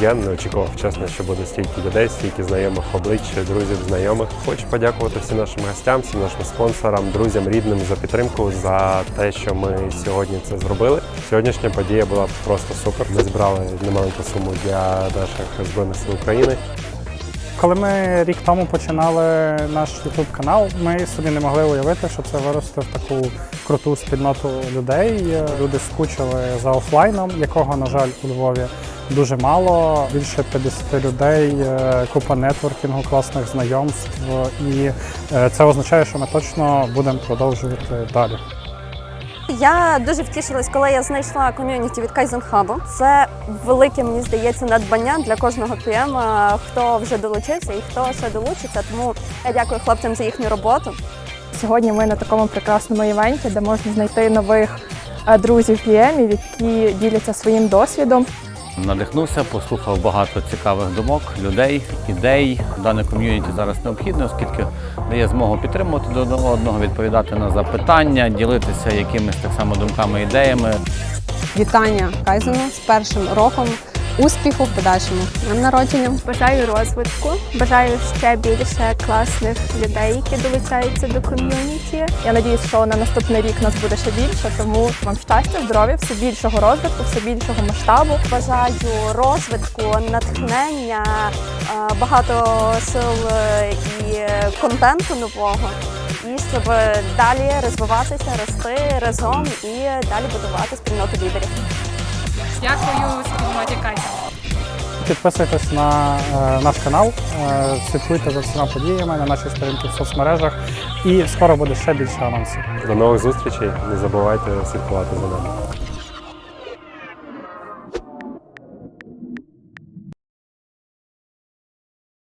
офігенно. Не очікував, чесно, що буде стільки людей, стільки знайомих облич, друзів, знайомих. Хочу подякувати всім нашим гостям, всім нашим спонсорам, друзям, рідним за підтримку, за те, що ми сьогодні це зробили. Сьогоднішня подія була просто супер. Ми збирали немаленьку суму для наших збройних сил України. Коли ми рік тому починали наш YouTube канал, ми собі не могли уявити, що це виросте в таку круту спільноту людей. Люди скучили за офлайном, якого, на жаль, у Львові дуже мало. Більше 50 людей, е, купа нетворкінгу, класних знайомств. І е, це означає, що ми точно будемо продовжувати далі. Я дуже втішилась, коли я знайшла ком'юніті від Kaizen Hub. Це велике, мені здається, надбання для кожного PM, хто вже долучився і хто ще долучиться. Тому я дякую хлопцям за їхню роботу. Сьогодні ми на такому прекрасному івенті, де можна знайти нових е, друзів PM, які діляться своїм досвідом. Надихнувся, послухав багато цікавих думок, людей, ідей. Дане ком'юніті зараз необхідне, оскільки дає змогу підтримувати до одного, відповідати на запитання, ділитися якимись так само думками, ідеями. Вітання Кайзену з першим роком успіху в подальшому днем народження. Бажаю розвитку, бажаю ще більше класних людей, які долучаються до ком'юніті. Я надіюсь, що на наступний рік нас буде ще більше, тому вам щастя, здоров'я, все більшого розвитку, все більшого масштабу. Бажаю розвитку, натхнення, е, багато сил е, і контенту нового. І щоб далі розвиватися, рости разом і далі будувати спільноту лідерів. Дякую Кайзен. Підписуйтесь на е, наш канал, е, слідкуйте за всіма подіями на нашій сторінці в соцмережах. І скоро буде ще більше анонсів. До нових зустрічей. Не забувайте слідкувати за нами.